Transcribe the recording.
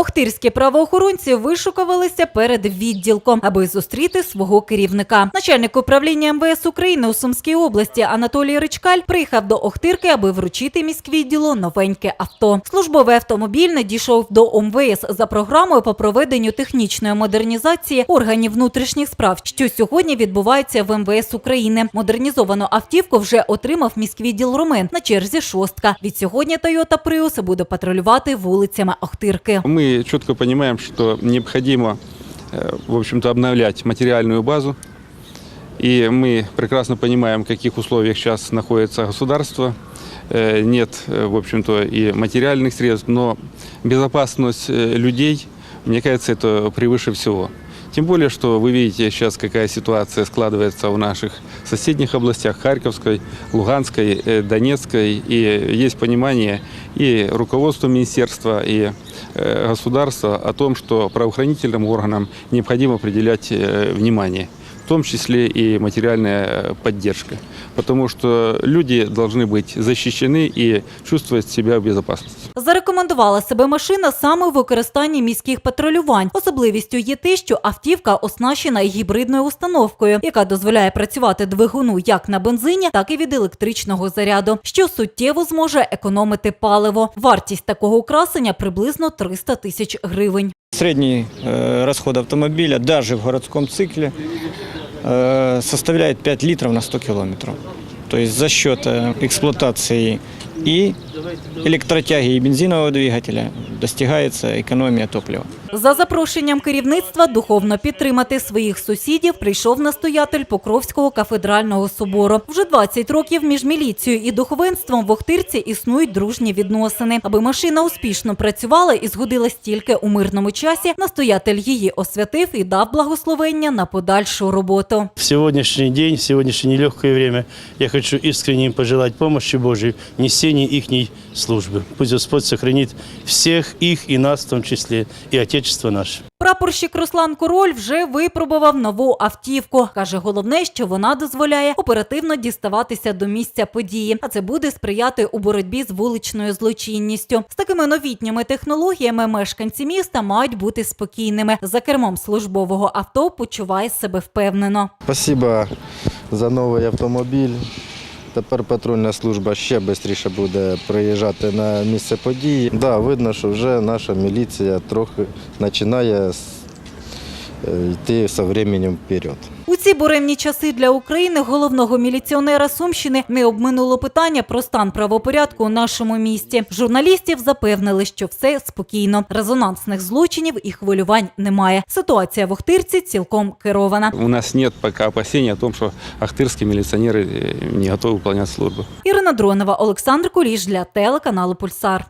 Охтирські правоохоронці вишукувалися перед відділком, аби зустріти свого керівника. Начальник управління МВС України у Сумській області Анатолій Ричкаль приїхав до Охтирки, аби вручити міськвідділу новеньке авто. Службовий автомобіль надійшов до ОМВС за програмою по проведенню технічної модернізації органів внутрішніх справ, що сьогодні відбувається в МВС України. Модернізовану автівку вже отримав міськвідділ Румен на черзі шостка. Від сьогодні Toyota Prius буде патрулювати вулицями Охтирки. Четко понимаем, что необходимо, э, в общем-то, обновлять материальную базу. И мы прекрасно понимаем, в каких условиях сейчас находится государство. Э, Нет, э, в общем-то, и материальных средств, но безопасность людей, мне кажется, это превыше всего. Тем более, что вы видите сейчас, какая ситуация складывается в наших соседних областях, Харьковской, Луганской, э, Донецкой. И есть понимание и руководства министерства, и э, государства о том, что правоохранительным органам необходимо определять э, внимание, в том числе и материальная э, поддержка. Потому что люди должны быть защищены и чувствовать себя в безопасности. Зарекомендувала себе машина саме в використанні міських патрулювань. Особливістю є те, що автівка оснащена гібридною установкою, яка дозволяє працювати двигуну як на бензині, так і від електричного заряду, що суттєво зможе економити паливо. Вартість такого украсення приблизно 300 тисяч гривень. Средний э, расход автомобиля даже в городском цикле э, составляет 5 литров на 100 километров. То есть за счет э, эксплуатации и электротяги, и бензинового двигателя достигается экономия топлива. За запрошенням керівництва духовно підтримати своїх сусідів прийшов настоятель Покровського кафедрального собору. Вже 20 років між міліцією і духовенством в Охтирці існують дружні відносини. Аби машина успішно працювала і згодилась тільки у мирному часі, настоятель її освятив і дав благословення на подальшу роботу. В сегодняшний день, в сегодняшнее нелегкое время я хочу искренне им пожелать помощи Божьей в несении их службы. Пусть Господь сохранит всех их и нас в том числе, и Отечество наше. Прапорщик Руслан Король вже випробував нову автівку. Каже, головне, що вона дозволяє оперативно діставатися до місця події, а це буде сприяти у боротьбі з вуличною злочинністю. З такими новітніми технологіями мешканці міста мають бути спокійними. За кермом службового авто почуває себе впевнено. Спасибо за новий автомобіль. Тепер патрульна служба ще швидше буде приїжджати на місце події. Да, видно, що вже наша міліція трохи починає йти з часом вперед. У ці буремні часи для України головного міліціонера Сумщини не обминуло питання про стан правопорядку у нашому місті. Журналістів запевнили, що все спокійно. Резонансних злочинів і хвилювань немає. Ситуація в Охтирці цілком керована. У нас нет пока опасений о том, что ахтырские милиционеры э, не готовы выполнять службу. Ірина Дронова, Олександр Куліш для телеканалу Пульсар.